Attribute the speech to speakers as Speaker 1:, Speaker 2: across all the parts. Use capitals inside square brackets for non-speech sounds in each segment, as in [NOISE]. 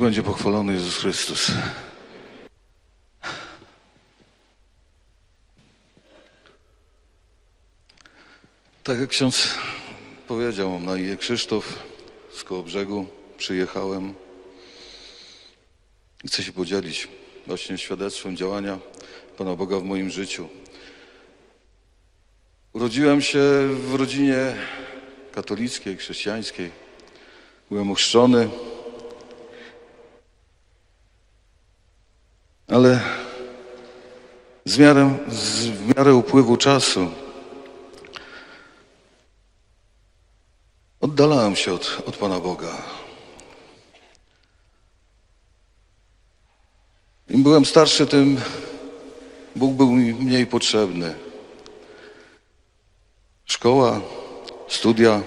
Speaker 1: będzie pochwalony Jezus Chrystus. Tak jak ksiądz powiedział, na imię Krzysztof z koło brzegu. Przyjechałem i chcę się podzielić właśnie świadectwem działania Pana Boga w moim życiu. Urodziłem się w rodzinie katolickiej, chrześcijańskiej. Byłem ochrzczony. Ale z miarę, z, miarę upływu czasu oddalałem się od, od Pana Boga. Im byłem starszy, tym Bóg był mi mniej potrzebny. Szkoła, studia,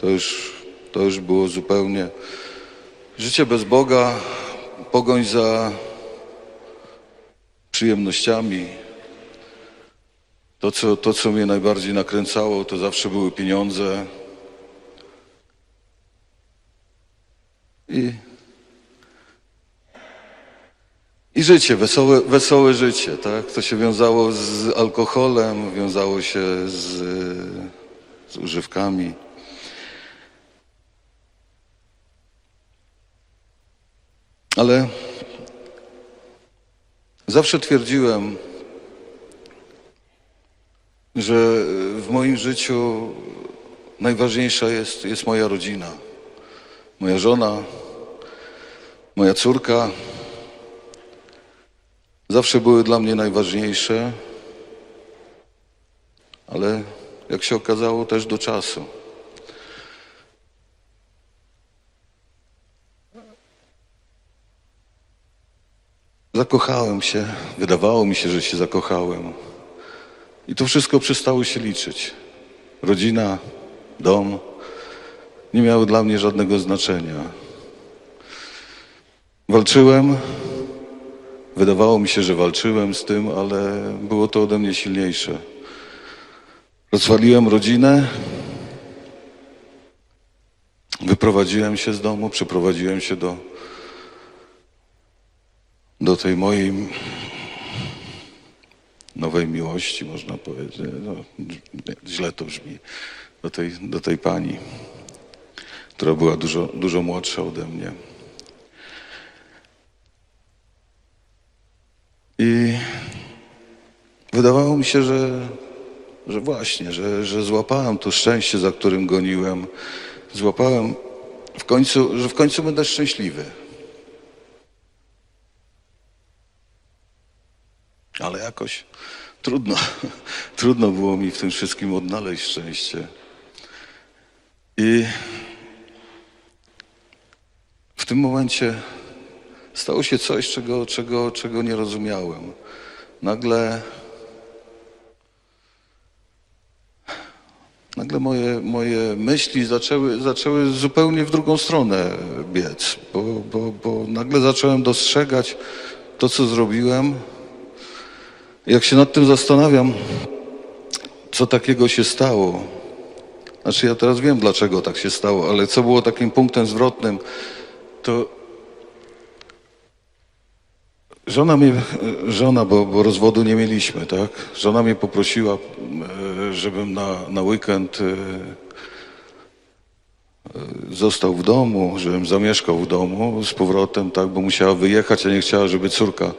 Speaker 1: to już, to już było zupełnie życie bez Boga, pogoń za przyjemnościami. To co, to, co mnie najbardziej nakręcało, to zawsze były pieniądze. I, i życie, wesołe, wesołe życie, tak? To się wiązało z alkoholem, wiązało się z, z używkami. Ale zawsze twierdziłem, że w moim życiu najważniejsza jest, jest moja rodzina. Moja żona, moja córka. Zawsze były dla mnie najważniejsze, ale jak się okazało, też do czasu. Zakochałem się, wydawało mi się, że się zakochałem. I to wszystko przestało się liczyć. Rodzina, dom nie miały dla mnie żadnego znaczenia. Walczyłem, wydawało mi się, że walczyłem z tym, ale było to ode mnie silniejsze. Rozwaliłem rodzinę, wyprowadziłem się z domu, przeprowadziłem się do, do tej mojej nowej miłości, można powiedzieć. No, źle to brzmi. Do tej, do tej pani, która była dużo, dużo młodsza ode mnie. I wydawało mi się, że, że właśnie, że, że złapałem to szczęście, za którym goniłem. Złapałem w końcu, że w końcu będę szczęśliwy. Ale jakoś trudno, [LAUGHS] trudno było mi w tym wszystkim odnaleźć szczęście. I w tym momencie stało się coś, czego, czego, czego nie rozumiałem. Nagle, nagle moje, moje myśli zaczęły, zaczęły zupełnie w drugą stronę biec, bo, bo, bo nagle zacząłem dostrzegać to, co zrobiłem. Jak się nad tym zastanawiam, co takiego się stało, znaczy ja teraz wiem, dlaczego tak się stało, ale co było takim punktem zwrotnym, to żona mnie, żona, bo, bo rozwodu nie mieliśmy, tak? Żona mnie poprosiła, e, żebym na, na weekend e, został w domu, żebym zamieszkał w domu z powrotem, tak, bo musiała wyjechać, a nie chciała, żeby córka,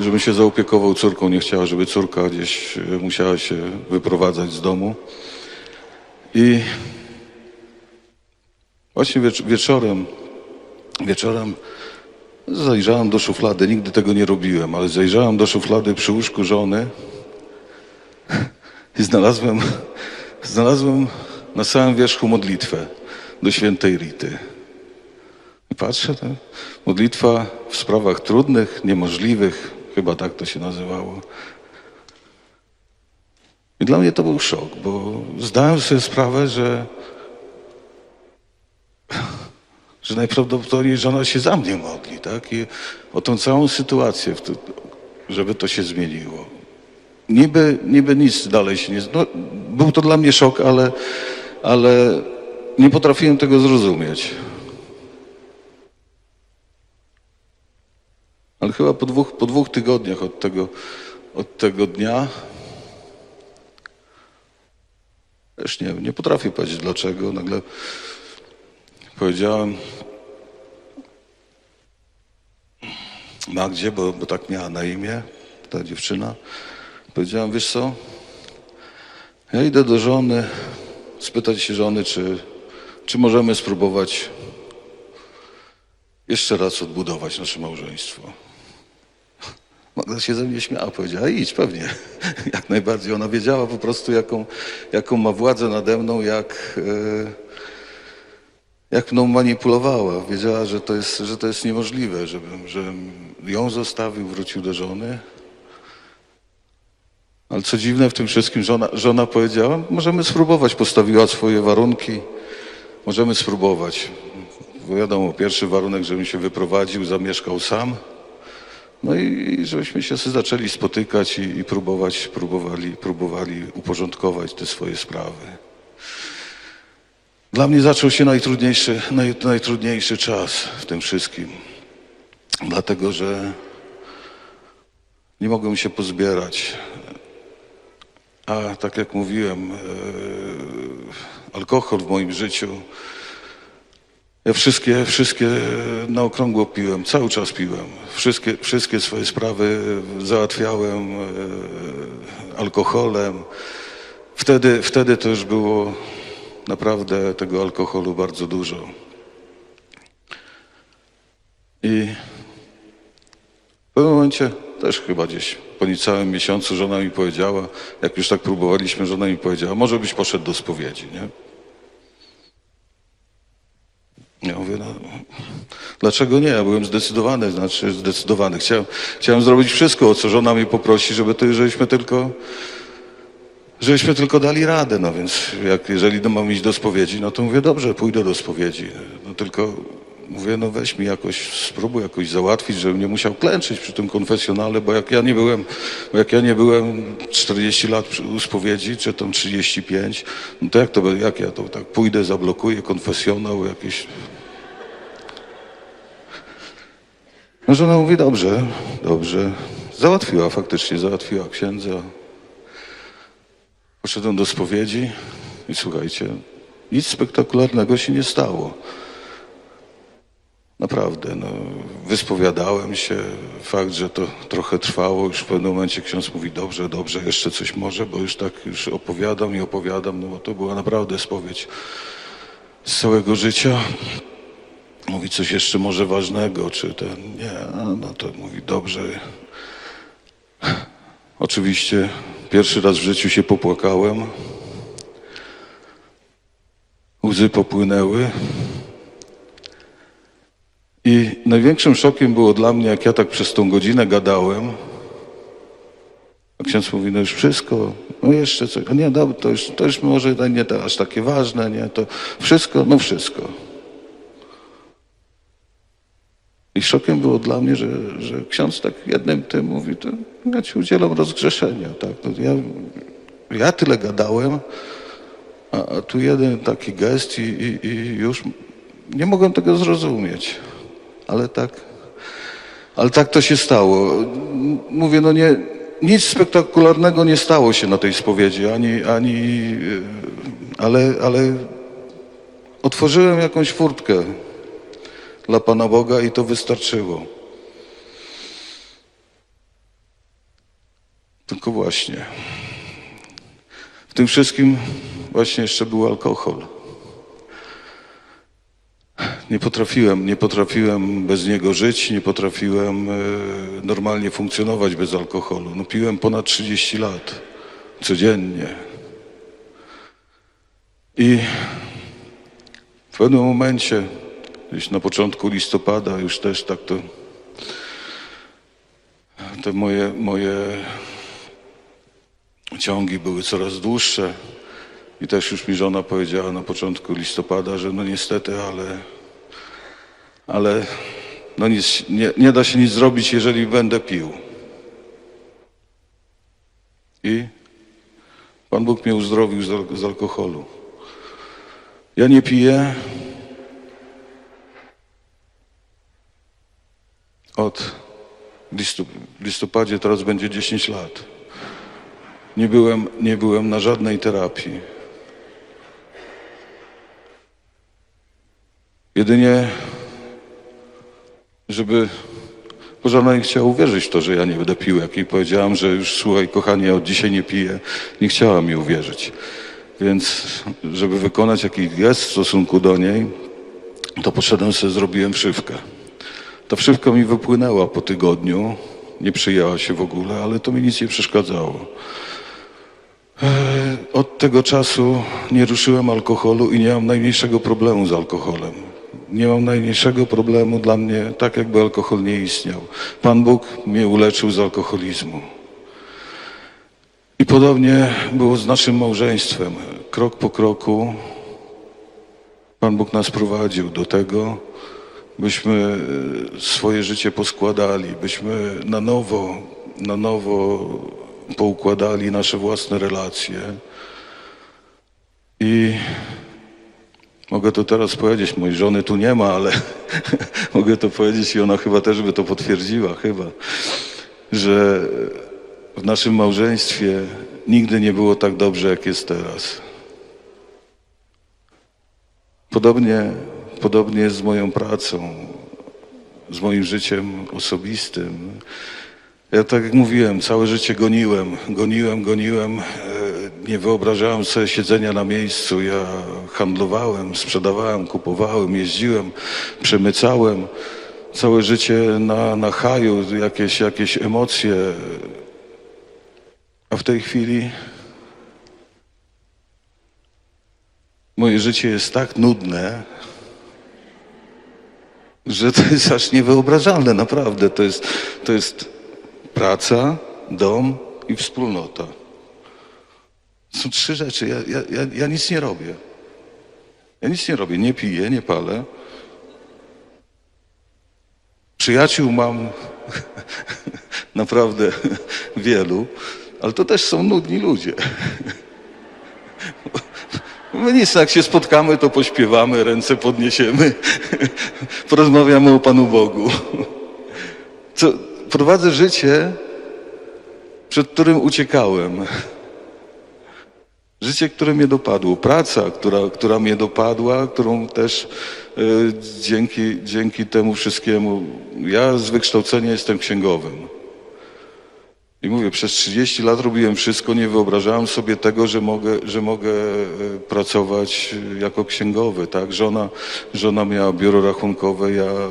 Speaker 1: żebym się zaopiekował córką, nie chciała, żeby córka gdzieś e, musiała się wyprowadzać z domu. I właśnie wiecz- wieczorem, wieczorem zajrzałem do szuflady, nigdy tego nie robiłem, ale zajrzałem do szuflady przy łóżku żony i znalazłem, znalazłem na samym wierzchu modlitwę do świętej Rity. I patrzę, tak, modlitwa w sprawach trudnych, niemożliwych, chyba tak to się nazywało. I dla mnie to był szok, bo zdałem sobie sprawę, że, że najprawdopodobniej żona się za mnie modli, tak? I o tą całą sytuację, żeby to się zmieniło. Niby, niby nic dalej się nie... No, był to dla mnie szok, ale, ale nie potrafiłem tego zrozumieć. Ale chyba po dwóch, po dwóch tygodniach od tego, od tego dnia też nie, nie potrafię powiedzieć dlaczego. Nagle powiedziałem Magdzie, bo, bo tak miała na imię ta dziewczyna. Powiedziałem, wiesz co, ja idę do żony, spytać się żony, czy, czy możemy spróbować jeszcze raz odbudować nasze małżeństwo. Magda się ze mnie śmiała, powiedziała, idź pewnie. [LAUGHS] Jak najbardziej. Ona wiedziała po prostu, jaką, jaką ma władzę nade mną, jak, e, jak mną manipulowała. Wiedziała, że to jest, że to jest niemożliwe, żebym, żebym ją zostawił, wrócił do żony. Ale co dziwne w tym wszystkim, żona, żona powiedziała, możemy spróbować, postawiła swoje warunki, możemy spróbować. Bo wiadomo, pierwszy warunek, żebym się wyprowadził, zamieszkał sam. No i, żebyśmy się zaczęli spotykać i, i próbować, próbowali, próbowali uporządkować te swoje sprawy. Dla mnie zaczął się najtrudniejszy, naj, najtrudniejszy czas w tym wszystkim. Dlatego, że nie mogłem się pozbierać. A tak jak mówiłem, e, alkohol w moim życiu. Ja wszystkie, wszystkie na okrągło piłem, cały czas piłem. Wszystkie, wszystkie swoje sprawy załatwiałem e, alkoholem. Wtedy, wtedy to już było naprawdę tego alkoholu bardzo dużo. I w pewnym momencie też chyba gdzieś po niecałym miesiącu żona mi powiedziała, jak już tak próbowaliśmy, żona mi powiedziała, może byś poszedł do spowiedzi, nie? Ja mówię, no, dlaczego nie? Ja byłem zdecydowany, znaczy zdecydowany. Chciałem, chciałem zrobić wszystko, o co żona mnie poprosi, żeby to, żebyśmy tylko, żebyśmy tylko dali radę. No więc jak, jeżeli mam iść do spowiedzi, no to mówię, dobrze, pójdę do spowiedzi. No tylko mówię, no weź mi jakoś, spróbuj jakoś załatwić, żebym nie musiał klęczyć przy tym konfesjonale, bo jak ja nie byłem, bo jak ja nie byłem 40 lat u spowiedzi, czy tam 35, no to jak to, jak ja to tak pójdę, zablokuję konfesjonał, jakieś... No żona mówi, dobrze, dobrze. Załatwiła faktycznie, załatwiła księdza. Poszedłem do spowiedzi i słuchajcie, nic spektakularnego się nie stało. Naprawdę, no, wyspowiadałem się. Fakt, że to trochę trwało, już w pewnym momencie ksiądz mówi, dobrze, dobrze, jeszcze coś może, bo już tak już opowiadam i opowiadam, no bo to była naprawdę spowiedź z całego życia. Mówi coś jeszcze może ważnego, czy ten, nie, no to mówi, dobrze. Oczywiście pierwszy raz w życiu się popłakałem. Łzy popłynęły. I największym szokiem było dla mnie, jak ja tak przez tą godzinę gadałem. A ksiądz mówi, no już wszystko, no jeszcze coś. A nie, dobra, to już, to już może nie to aż takie ważne, nie, to wszystko, no wszystko. I szokiem było dla mnie, że, że ksiądz tak jednym tym mówi, to ja ci udzielam rozgrzeszenia. Tak? No ja, ja tyle gadałem, a, a tu jeden taki gest i, i, i już nie mogłem tego zrozumieć. Ale tak, ale tak to się stało. Mówię, no nie, nic spektakularnego nie stało się na tej spowiedzi, ani, ani, yy, ale, ale otworzyłem jakąś furtkę dla Pana Boga i to wystarczyło. Tylko właśnie. W tym wszystkim właśnie jeszcze był alkohol. Nie potrafiłem, nie potrafiłem bez niego żyć, nie potrafiłem e, normalnie funkcjonować bez alkoholu. No piłem ponad 30 lat, codziennie. I w pewnym momencie, gdzieś na początku listopada, już też tak to, te moje, moje ciągi były coraz dłuższe. I też już mi żona powiedziała na początku listopada, że no niestety, ale, ale no nic, nie, nie da się nic zrobić, jeżeli będę pił. I Pan Bóg mnie uzdrowił z, z alkoholu. Ja nie piję od listopadzie teraz będzie 10 lat. Nie byłem, nie byłem na żadnej terapii. Jedynie, żeby bo żona nie chciała uwierzyć w to, że ja nie będę pił. Jak jej powiedziałam, że już słuchaj, kochanie, ja od dzisiaj nie piję, nie chciała mi uwierzyć. Więc, żeby wykonać jakiś gest w stosunku do niej, to poszedłem sobie, zrobiłem wszywkę. Ta wszywka mi wypłynęła po tygodniu, nie przyjęła się w ogóle, ale to mi nic nie przeszkadzało. Eee, Od tego czasu nie ruszyłem alkoholu i nie mam najmniejszego problemu z alkoholem. Nie mam najmniejszego problemu dla mnie, tak jakby alkohol nie istniał. Pan Bóg mnie uleczył z alkoholizmu. I podobnie było z naszym małżeństwem. Krok po kroku Pan Bóg nas prowadził do tego, byśmy e, swoje życie poskładali, byśmy na nowo, na nowo poukładali nasze własne relacje. I mogę to teraz powiedzieć, mojej żony tu nie ma, ale [LAUGHS] mogę to powiedzieć i ona chyba też by to potwierdziła, chyba, że w naszym małżeństwie nigdy nie było tak dobrze, jak jest teraz. Podobnie, podobnie jest z moją pracą, z moim życiem osobistym. Ja tak jak mówiłem, całe życie goniłem, goniłem, goniłem. Nie wyobrażałem sobie siedzenia na miejscu. Ja handlowałem, sprzedawałem, kupowałem, jeździłem, przemycałem. Całe życie na, na haju, jakieś, jakieś emocje. A w tej chwili moje życie jest tak nudne, że to jest aż niewyobrażalne, naprawdę. To jest, to jest praca, dom i wspólnota. Są trzy rzeczy. Ja, ja, ja, nic nie robię. Ja nic nie robię. Nie piję, nie palę. Przyjaciół mam [LAUGHS] naprawdę [LAUGHS] wielu, ale to też są nudni ludzie. [LAUGHS] My nic, jak się spotkamy, to pośpiewamy, ręce podniesiemy, porozmawiamy o Panu Bogu. Co, prowadzę życie, przed którym uciekałem. Życie, które mnie dopadło. Praca, która, która mnie dopadła, którą też e, dzięki, dzięki temu wszystkiemu. Ja z wykształcenia jestem księgowym. I mówię, przez 30 lat robiłem wszystko, nie wyobrażałem sobie tego, że mogę, że mogę e, pracować jako księgowy. Tak? Żona, żona miała biuro rachunkowe, ja e,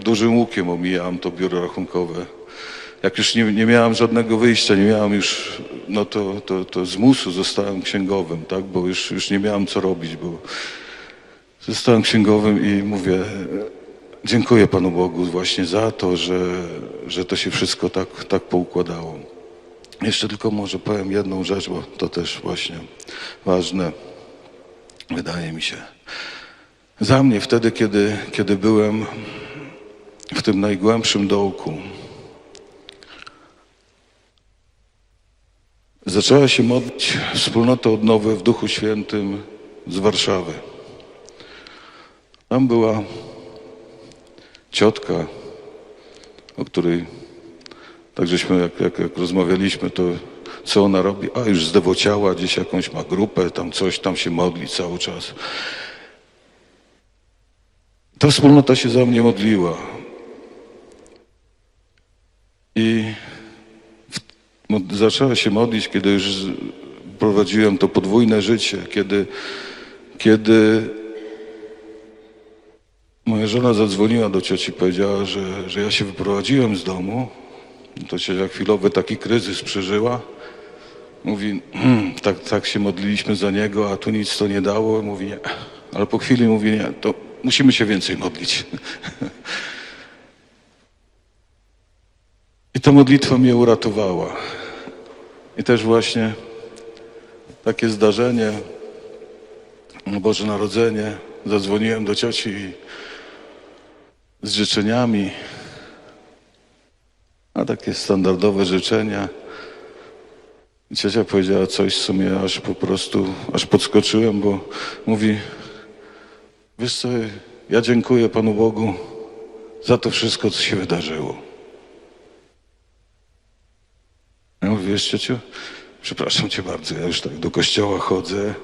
Speaker 1: dużym łukiem omijałem to biuro rachunkowe. Jak już nie, nie miałem żadnego wyjścia, nie miałem już, no to, to, to z musu zostałem księgowym, tak? bo już, już nie miałem co robić, bo zostałem księgowym i mówię, Dziękuję Panu Bogu właśnie za to, że, że to się wszystko tak, tak poukładało. Jeszcze tylko może powiem jedną rzecz, bo to też właśnie ważne, wydaje mi się. Za mnie wtedy, kiedy, kiedy byłem w tym najgłębszym dołku, zaczęła się modlić wspólnota odnowy w Duchu Świętym z Warszawy. Tam była ciotka, o której tak żeśmy, jak, jak, jak rozmawialiśmy, to co ona robi? A już zdewociała, gdzieś jakąś ma grupę, tam coś, tam się modli cały czas. Ta wspólnota się za mnie modliła. I zaczęła się modlić, kiedy już prowadziłem to podwójne życie, kiedy, kiedy Moja żona zadzwoniła do cioci i powiedziała, że, że ja się wyprowadziłem z domu. To ciocia chwilowy taki kryzys przeżyła. Mówi, "Hmm, tak, tak się modliliśmy za niego, a tu nic to nie dało. Mówi, nie. Ale po chwili mówi, nie, to musimy się więcej modlić. [LAUGHS] I ta modlitwa mnie uratowała. I też właśnie takie zdarzenie, Boże Narodzenie, zadzwoniłem do cioci z życzeniami, a takie standardowe życzenia. I ciocia powiedziała coś, co mnie aż po prostu, aż podskoczyłem, bo mówi, wiesz co, ja dziękuję Panu Bogu za to wszystko, co się wydarzyło. Wiesz, ciociu? Przepraszam cię bardzo, ja już tak do kościoła chodzę,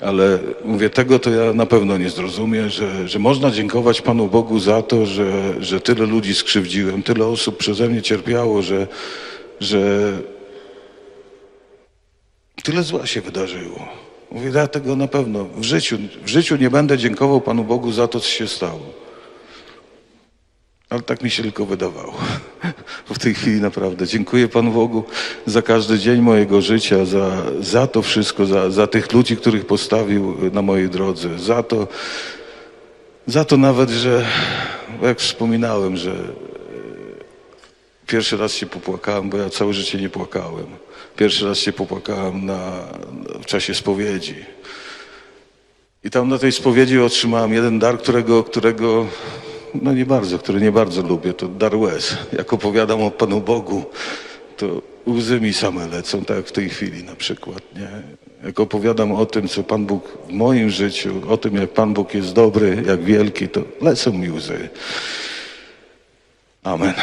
Speaker 1: ale mówię, tego to ja na pewno nie zrozumiem, że, że można dziękować Panu Bogu za to, że, że tyle ludzi skrzywdziłem, tyle osób przeze mnie cierpiało, że, że tyle zła się wydarzyło. Mówię, ja tego na pewno w życiu, w życiu nie będę dziękował Panu Bogu za to, co się stało. Ale tak mi się tylko wydawało. W tej chwili naprawdę dziękuję Panu Bogu za każdy dzień mojego życia, za, za to wszystko, za, za tych ludzi, których postawił na mojej drodze, za to, za to nawet, że jak wspominałem, że Pierwszy raz się popłakałem, bo ja całe życie nie płakałem. Pierwszy raz się popłakałem na, w czasie spowiedzi. I tam na tej spowiedzi otrzymałem jeden dar, którego, którego no nie bardzo, który nie bardzo lubię, to dar łez. Jak opowiadam o Panu Bogu, to łzy mi same lecą, tak jak w tej chwili na przykład. Nie? Jak opowiadam o tym, co Pan Bóg w moim życiu, o tym, jak Pan Bóg jest dobry, jak wielki, to lecą mi łzy. Amen.